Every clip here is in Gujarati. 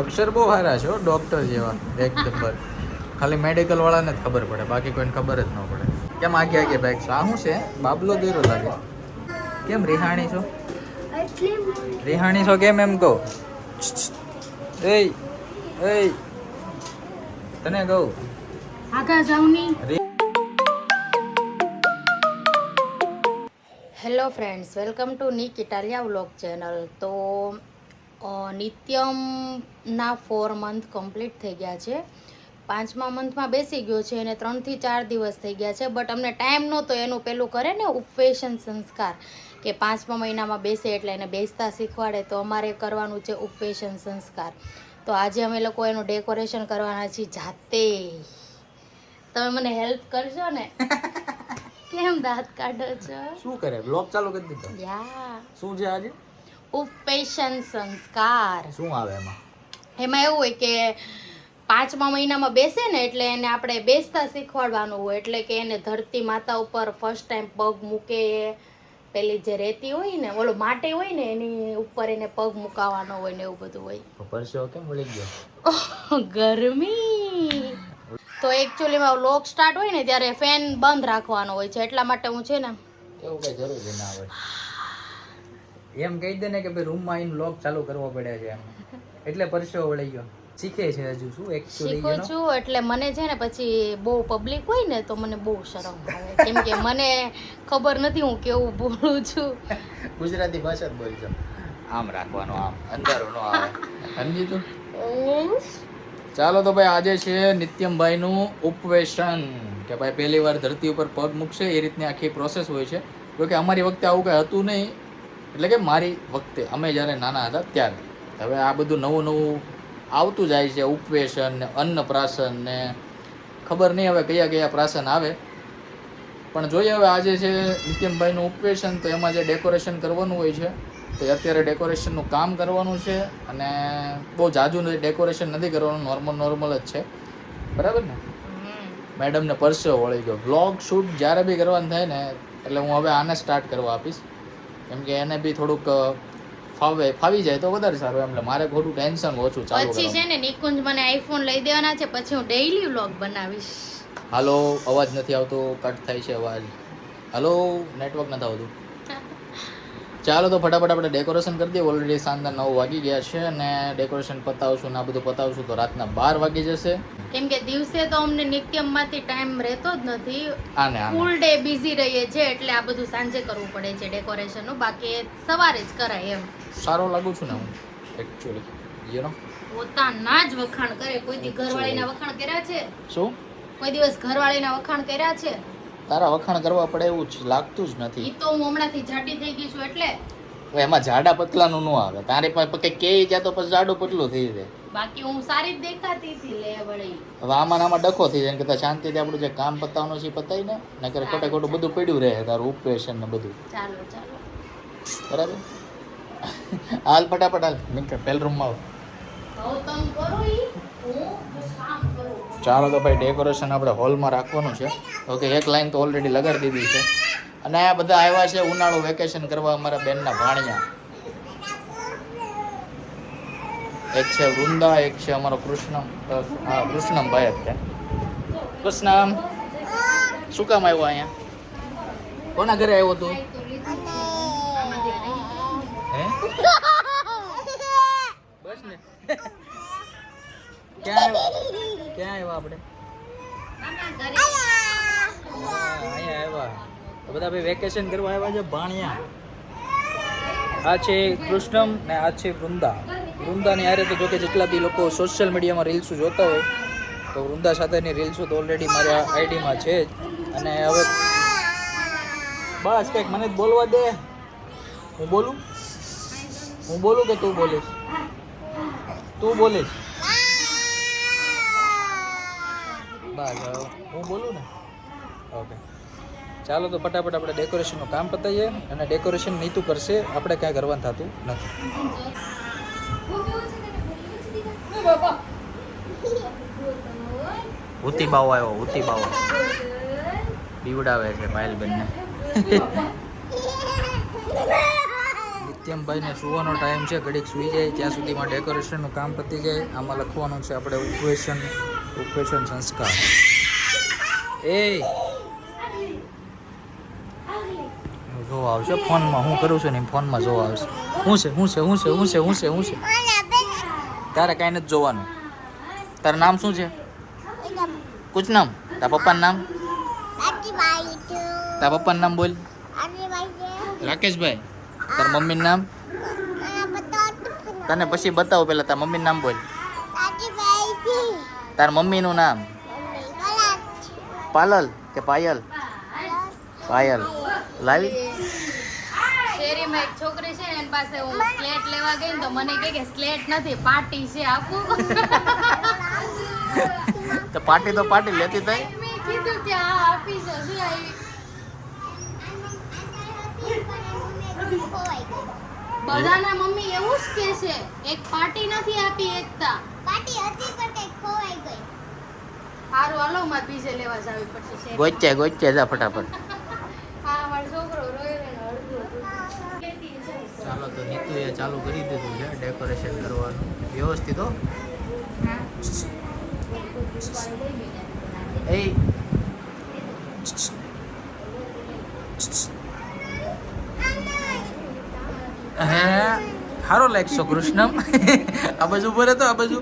અક્ષર બહુ સારા છે ડોક્ટર જેવા એક નંબર ખાલી મેડિકલ વાળાને જ ખબર પડે બાકી કોઈને ખબર જ ન પડે. કેમ આગે આગે બાઈક છે આ શું છે? બાબલો દેરો લાગે. કેમ રિહાણી છો? રિહાણી છો કેમ એમ કહો? એ એ તને કહું? આગા hello friends welcome to Nick Italiya vlog channel તો નિત્યમના ફોર મંથ કમ્પ્લીટ થઈ ગયા છે. પાંચમા મંથમાં બેસી ગયો છે અને ત્રણથી ચાર દિવસ થઈ ગયા છે. બટ અમને ટાઈમ નહોતો એનું પેલું કરે ને ઉપવેશન સંસ્કાર કે પાંચમા મહિનામાં બેસે એટલે એને બેસતા શીખવાડે તો અમારે કરવાનું છે ઉપવેશન સંસ્કાર. તો આજે અમે લોકો એનું ડેકોરેશન કરવાના છીએ જાતે. તમે મને હેલ્પ કરશો ને? કેમ દાંત કાઢો છો? શું કરે? બ્લોગ ચાલુ કરી દીધો? યા શું છે આજે? ઉપવેશન સંસ્કાર. શું આવે એમાં? એમાં એવું હોય કે પાંચમા મહિનામાં બેસે ને એટલે એને આપણે બેસતા શીખવાડવાનું હોય. એટલે કે એને ધરતી માતા ઉપર ફર્સ્ટ ટાઈમ પગ મૂકે પેલી જે રેતી હોય ને ઓલો માટી હોય ને એની ઉપર એને પગ મુકાવાનો હોય ને એવું બધું હોય. તો પરસેવો કેમ વળી ગયો? ગરમી. તો એકચ્યુઅલીમાં લોક સ્ટાર્ટ હોય ને ત્યારે ફેન બંધ રાખવાનો હોય છે. એટલા માટે હું છે ને એવું કઈ જરૂર ના હોય. એમ કહી દે ને કે ભાઈ રૂમમાં આવીને બ્લોગ ચાલુ કરવો પડે છે એમ. એટલે પરસેવો વળી ગયો. શીખે છે હજુ શું? એકચ્યુઅલી શીખું છું એટલે મને છે ને પછી બહુ પબ્લિક હોય ને તો મને બહુ શરમ આવે. કેમ કે મને ખબર નથી હું કેવું બોલું છું. ગુજરાતી ભાષા જ બોલજો આમ રાખવાનું આમ. અંધારો નો આવે. સમજી તું ચાલો તો ભાઈ આજે છે નિત્યમભાઈનું ઉપવેશન. કે ભાઈ પહેલી વાર ધરતી ઉપર પગ મૂકશે એ રીતની આખી પ્રોસેસ હોય છે. જોકે અમારી વખતે આવું કંઈ હતું નહીં એટલે કે મારી વખતે અમે જ્યારે નાના હતા ત્યારે. હવે આ બધું નવું નવું આવતું જાય છે ઉપવેશન ને અન્નપ્રાશન ને ખબર નહીં હવે કયા કયા પ્રાસન આવે. પણ જોઈએ હવે આજે છે નિત્યમભાઈનું ઉપવેશન તો એમાં જે ડેકોરેશન કરવાનું હોય છે તો અત્યારે ડેકોરેશનનું કામ કરવાનું છે અને બહુ જાજુ ડેકોરેશન નથી કરવાનું નોર્મલ નોર્મલ જ છે. બરાબર ને? મેડમને પરસેવો વળી ગયો. વ્લોગ શૂટ જ્યારે બી કરવાનું થાય ને એટલે હું હવે આને સ્ટાર્ટ કરવા આપીશ. કેમ કે એને બી થોડુંક ફાવે ફાવી જાય તો વધારે સારું એમ. મારે ખોટું ટેન્શન ઓછું ચાલુ પછી છે ને નિકુંજ મને આઈફોન લઈ દેવાના છે પછી હું ડેઈલી વ્લોગ બનાવીશ. હાલો અવાજ નથી આવતો કટ થાય છે અવાજ. હાલો નેટવર્ક નથી આવતું. ચાલો તો ફટાફટ આપણે ડેકોરેશન કરી દઈએ. ઓલરેડી સાંજના નવ વાગી ગયા છે અને ડેકોરેશન પતાવશું ને આ બધું પતાવશું તો રાતના બાર વાગી જશે. કેમ કે દિવસે તો અમને નિત્યમમાંથી ટાઈમ રહેતો જ નથી. આને ફૂલ ડે બિઝી રહીએ છે એટલે આ બધું સાંજે કરવું પડે છે ડેકોરેશનનું બાકી સવારે જ કરાય એમ. સારો લાગુ છું ને હું એકચ્યુઅલી યુ નો પોતાના જ વખાણ કરે. કોઈ દી ઘરવાળીના વખાણ કર્યા છે? શું? કોઈ દિવસ ઘરવાળીના વખાણ કર્યા છે? તારા વખાણ કરવા પડે એવું જ લાગતું જ નથી. તો હું હમણાંથી જાડી થઈ ગઈ છું એટલે. એમાં જાડા પતલાનું ન આવે. તારે પાસે કે કે જાય તો પછી જાડું પતલું થઈ જાય. બાકી હું સારી જ દેખાતી હતી લે વળી. હવે આમાં આમાં ડખો થઈ જાય. કદાચ શાંતિથી આપણું જે કામ પતાવવાનું છે પતાવી ને. નકર ખોટે ખોટું બધું પડ્યું રહે તારું ઓપરેશન ને બધું. ચાલો ચાલો. બરાબર? હાલ ફટાફટ હાલ. નીકળ પહેલ રૂમમાં આવ. ચાલો તો ભાઈ ડેકોરેશન આપણે હોલમાં રાખવાનું છે. ઓકે એક લાઈન તો ઓલરેડી લગાડી દીધી છે. અને આ બધા આવ્યા છે ઉનાળું વેકેશન કરવા અમારા બેનના ભાણિયા. એક છે વૃંદા એક છે અમારો કૃષ્ણમ હા કૃષ્ણમ ભાઈ જ છે. કૃષ્ણમ શું કામ આવ્યો અહીંયા? કોના ઘરે આવ્યો તું? હે? બસ ને. ક્યાં આવ્યા? ક્યાં આવ્યા આપણે? અહીંયા આવ્યા. બધા ભાઈ વેકેશન કરવા આવ્યા છે ભાણિયા. આ છે કૃષ્ણમ ને આ છે વૃંદા. વૃંદાની આરે તો જોકે જેટલા બી લોકો સોશિયલ મીડિયામાં રીલ્સો જોતા હોય, તો વૃંદા સાથેની રીલ્સો તો ઓલરેડી મારા આઈડીમાં છે જ. અને હવે બસ કંઈક મને બોલવા દે. હું બોલું? હું બોલું કે તું બોલીશ? તું બોલીશ. બસ હું બોલું ને? ઓકે ચાલો તો ફટાફટ આપણે ડેકોરેશનનું કામ પતાવીએ અને ડેકોરેશન નીતું કરશે આપણે કાંઈ કરવાનું થતું નથી. ઉતી બાવ આવ્યો ઉતી બાવ પીવડાવે છે પાયલબેનને નિત્યમભાઈને સુવાનો ટાઈમ છે ઘડીક સૂઈ જાય ત્યાં સુધીમાં ડેકોરેશનનું કામ પતી જાય. આમાં લખવાનું છે આપણે ઉપવેશન ઉપવેશન સંસ્કાર. એ. જો આવશે ફોનમાં હું કરું છું ને ફોનમાં જોવા આવશે. શું છે શું છે શું છે શું છે શું છે શું છે. તારે કાંઈ નથી જોવાનું. તારું નામ શું છે? કુછ નામ? તારા પપ્પાનું નામ? તારા પપ્પાનું નામ બોલ. રાકેશભાઈ. તારા મમ્મીનું નામ? તને પછી બતાવો પેલા તારા મમ્મીનું નામ બોલ. તારા મમ્મીનું નામ? પાલલ કે પાયલ? પાયલ. લાવી શેરીમાં એક છોકરી છે ને એની પાસે હું સ્લેટ લેવા ગઈ ને તો મને કહે કે સ્લેટ નથી પાર્ટી છે આપું તો પાર્ટી તો પાર્ટી લેતી થાય મેં કીધું કે હા આપી છે શું આવી બધાના મમ્મી એવું જ કે છે એક પાર્ટી નથી આપી એકતા. સારું હાલો મારે બીજે લેવા જાવી પડશે ગોચે ગોચ્યા જા ફટાફટ. હા મારો છોકરો રોયો ને અડધું અડધું. ચાલો તો નીતુએ ચાલુ કરી દીધું છે ડેકોરેશન કરવાનું. વ્યવસ્થિત હો. એ. હે સારો લાગશો કૃષ્ણમ. આ બાજુ ભરે તો આ બાજુ.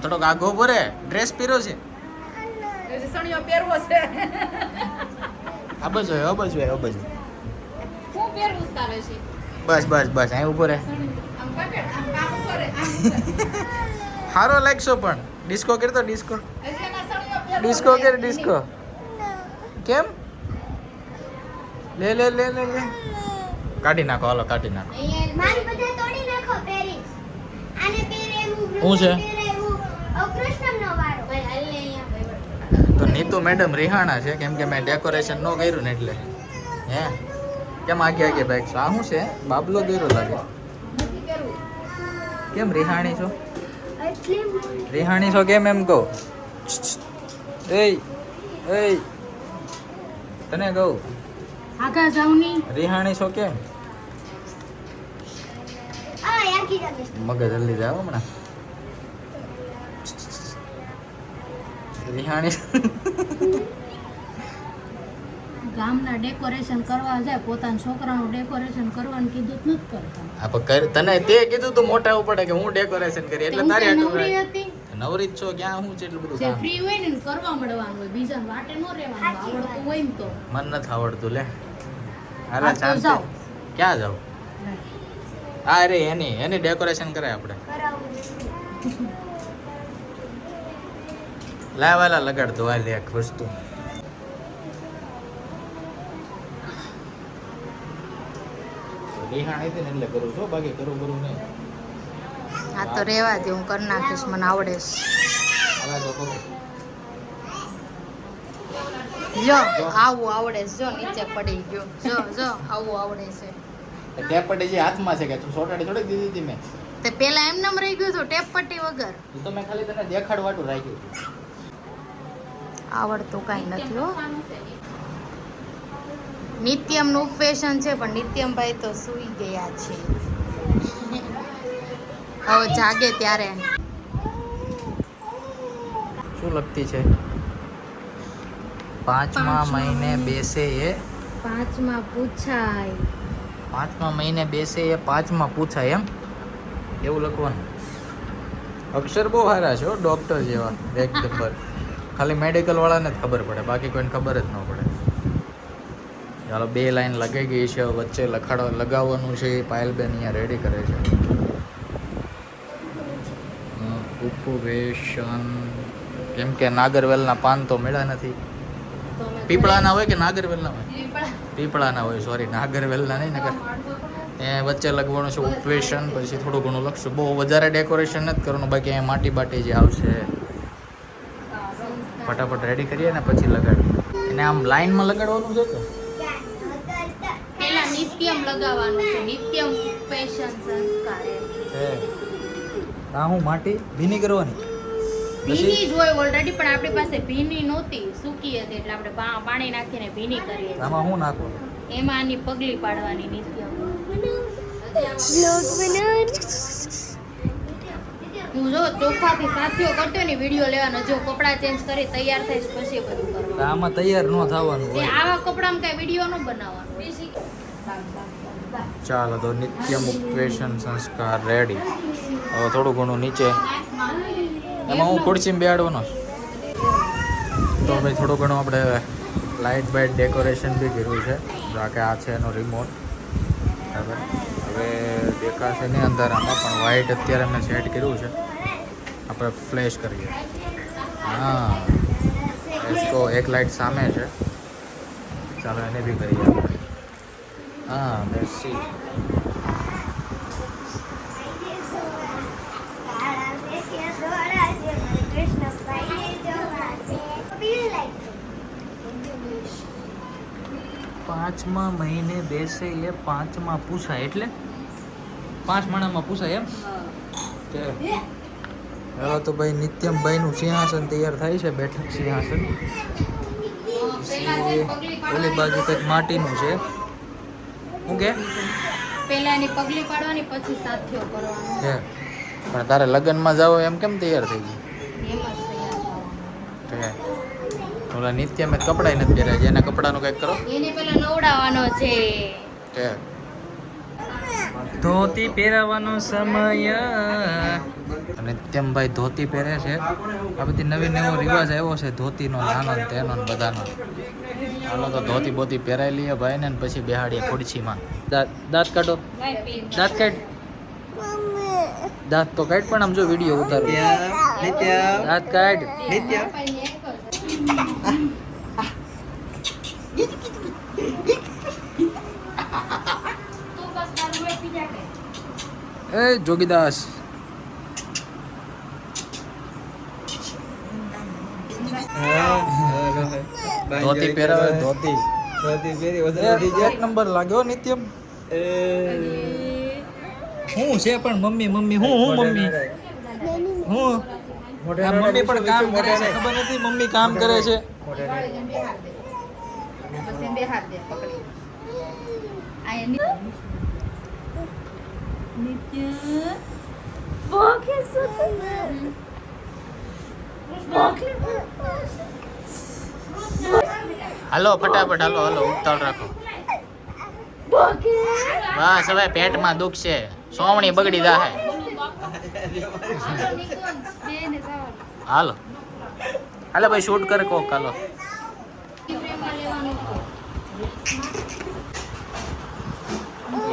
થોડોક આગો ઊભો રે ડ્રેસ પહેર્યો છે. સણિયો પહેરવો છે. અબજ હોય અબજ હોય બાજુ આવ્યો, આ બાજુ હું પહેરવું તારે છે? બસ બસ બસ અહીં ઊભો રહે. સારો લાગશો પણ. ડિસ્કો કરતો ડિસ્કો. ડિસ્કો કર ડિસ્કો. કેમ? લે લે લે લે લે. કાઢી નાખો હાલો કાઢી નાખો. મારી બધા તોડી નાખો પેરીસ આને પહેરે એવું શું છે? કૃષ્ણનો ભાઈ હાલ ને અહીંયા ભાઈ તો નીતુ મેડમ રિહાણા છે કેમ કે મેં ડેકોરેશન ન કર્યું ને એટલે. હે? કેમ આગે આગે બાઈક છો? આ શું છે? બાબલો દોર્યો લાગે. કેમ રિહાણી છો? રિહાણી છો કેમ એમ કહો? એ એ તને કહું? આગા જાવની રિહાણી છો કેમ? મગજ જલ્દી જાવ હમણાં. રિહાણી ગામના ડેકોરેશન કરવા જાય પોતાના છોકરાનું ડેકોરેશન કરવાનું કીધું નથી કરતા. આ પણ કર તને તે કીધું તો મોટા પડે કે હું ડેકોરેશન કરી એટલે તારી નવરી હતી? નવરી છો ક્યાં હું છે એટલું બધું કામ? ફ્રી હોય ને કરવા મળવાનું હોય બીજા વાટે ન રહેવાનું આવડતું હોય ને તો. મન નથી આવડતું લે. હાલા ક્યાં જાવ હા. એની એની ડેકોરેશન કરાય આપણે. કરાવું. લાવાલા લગાડ દો આ લે એક વસ્તુ. રિહાણી હતી ને એટલે કરું છું બાકી કરું કરું નહીં. આ તો રેવા દે હું કરી નાખીશ મને આવડે હવે જો આવું આવડે છે જો નીચે પડી ગયો. જો જો આવું આવડે છે. ટેપ પટ્ટી જે હાથમાં છે કે તું સોટાડી થોડી દીધી હતી મેં? તે પેલા એમનેમ રહી ગયું હતું ટેપ પટ્ટી વગર. તો મેં ખાલી તને દેખાડવાટું રાખ્યું હતું. આવડતું કાંઈ નથી હો. નિત્યમનું ફેશન છે પણ નિત્યમભાઈ તો સૂઈ ગયા છે. હવે જાગે ત્યારે. શું લખતી છે? પાંચમા મહિને બેસે એ. પાંચમાં પૂછાય. પાંચમા મહિને બેસે એ પાંચમાં પૂછાય એમ? એવું લખવાનું. અક્ષર બહુ સારા છે ડોક્ટર જેવા. એક નંબર. ખાલી મેડિકલ વાળાને જ ખબર પડે, બાકી કોઈને ખબર જ ન પડે. ચાલો બે લાઈન લગાઈ ગઈ છે વચ્ચે લખાડવા લગાવવાનું છે, એ પાયલબેન અહીંયા રેડી કરે છે. ઉપવેશન. કેમ કે નાગરવેલના પાન તો મળ્યા નથી. પીપળાના હોય કે નાગરવેલના હોય? પીપળાના હોય સોરી નાગરવેલના નહીં નગર એ વચ્ચે લગવાનું છે ઉપવેશન, પછી થોડું ઘણું લખશું. બહુ વધારે ડેકોરેશન નથી કરવાનું, બાકી અહીંયા માટી બાટી જે આવશે. ફટાફટ રેડી કરીએ ને પછી લગાડીએ. એને આમ લાઈનમાં લગાડવાનું છે કે? પેલા નિત્યમ લગાવવાનું છે. નિત્યમ ઉપવેશન સંસ્કાર. આ હું માટી ભીની કરવાની? ભીની જ હોય ઓલરેડી પણ આપણી પાસે ભીની નહોતી. સૂકી હતી એટલે આપણે પાણી નાખીને ભીની કરીએ આમાં હું નાખવાનું એમાં આની પગલી પાડવાની નિત્યમ. બ્લોગ હું જો ચોખાથી સાથીઓ કરતો ને વીડિયો લેવાનો જો કપડાં ચેન્જ કરી તૈયાર થઈશ પછી બધું કરવાનું. આમાં તૈયાર ન થવાનું હોય. આવા કપડામાં કઈ વીડિયો ન બનાવવાનો. ચાલો તો નિત્યમ ઉપવેશન સંસ્કાર રેડી હવે થોડું ઘણું નીચે. એમાં હું ખુરશીમાં બેહાડવાનો. તો ભાઈ થોડું ઘણું આપણે લાઇટ બાઇટ ડેકોરેશન બી કર્યું છે. કે આ છે એનો રિમોટ બરાબર. હવે દેખાશે નહીં અંધારામાં પણ વ્હાઇટ અત્યારે મેં સેટ કર્યું છે. આપણે ફ્લેશ કરીએ. હા. તો એક લાઇટ સામે છે. ચાલો એને બી કરીએ આપણે. હા લેટ્સ સી તારા પેટ્યા દોરા છે મને કૃષ્ણભાઈને જોવા છે પીળી લાઈટ પાંચમા મહિને બેસે એ પાંચમાં પૂછાય એટલે? પાંચ મહિનામાં પૂછાય એમ? હવે તો ભાઈ નિત્યમભાઈનું સિંહાસન તૈયાર થાય છે બેઠક સિંહાસન. ઓલી બાજુ કંઈક માટીનું છે. શું કે? પહેલા પગલી પાડવાની પછી સાથીઓ કરવાનો. છે પણ તારે લગ્નમાં જાવ એમ કેમ તૈયાર થઈ ગઈ? ઓલા નિત્ય મેં થવાનું. કે ઓલા નિત્યમે કપડાય નથી પહેર્યા છે એના કપડાનું કંઈક કરો. એને પેલા નવડાવવાનો છે. કે ધોતી પહેરાવાનો સમય નિત્યમભાઈ ધોતી પહેરે છે. આ બધી નવી નવો રિવાજ આવ્યો છે ધોતીનો નાનો તેનો બધાનો. હાલો તો ધોતી બોતી પહેરાઈ લઈએ ભાઈને ને પછી બેહાડીએ ખુરશીમાં. દાંત દાંત કાઢો. દાંત કાઢ. દાંત તો કાઢ પણ આમ જો વીડિયો ઉતારો. દાંત કાઢ. એ જોગીદાસ. ધોતી પહેરાવે ધોતી. એક નંબર લાગ્યો નિત્યમ. હું છે પણ મમ્મી મમ્મી હું હું મમ્મી? હું? મમ્મી પણ કામ કરે છે ખબર નથી મમ્મી કામ કરે છે. પછી બે હાથ દે પકડી આ એની બોકે સુતું બોકે હાલો, ફટાફટ, હાલો હાલો ઉતાળ રાખો. બસ, હવે પેટમાં દુખ છે. સોમણી બગડી જાહે. હાલો. હાલો, ભાઈ શૂટ કર કોક, હાલો.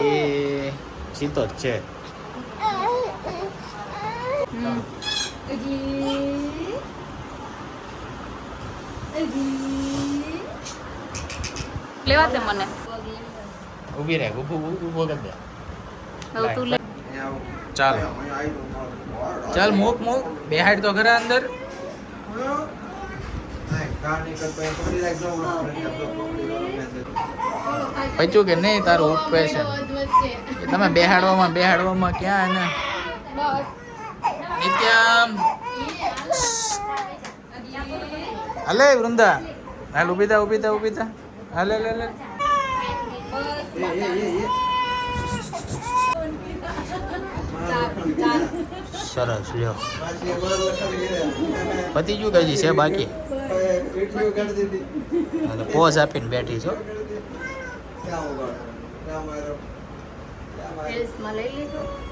એ સીતો જ છે. લેવા દે મને. ઊભી રહે ઊભું ઊભું કરી દે. હવે તું લે. ચાલ. ચાલ મૂક મૂક. બેહાડ તો ઘરે અંદર. પચ્યું કે નહીં? તારું ઉપે છે. તમે બેહાડવામાં બેહાડવામાં ક્યાં એને નિત્યમ. હાલે વૃંદા. હાલ ઊભી થા ઊભી થા ઊભી થા. હાલે હાલે લે. સરસ, લ્યો. પતિ જુ કઈ છે બાકી? પોઝ આપીને બેઠી છો.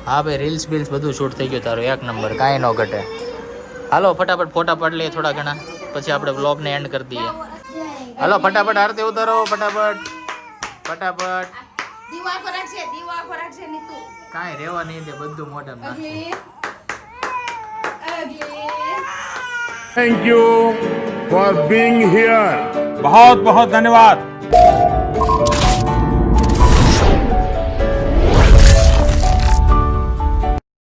હા ભાઈ રીલ્સ બિલ્સ બધું શૂટ થઈ ગયું તારું. એક નંબર, કાંઈ ન ઘટે. હાલો, ફટાફટ ફોટા પાડી લઈએ થોડા ઘણા. પછી આપણે બ્લોગને એન્ડ કરી દઈએ. હલો ફટાફટ આરતી ઉતારો ફટાફટ. ફટાફટ. કાંઈ રહેવા નહીં તે બધું મોઢા thank you for being here બહુ બહુ ધન્યવાદ.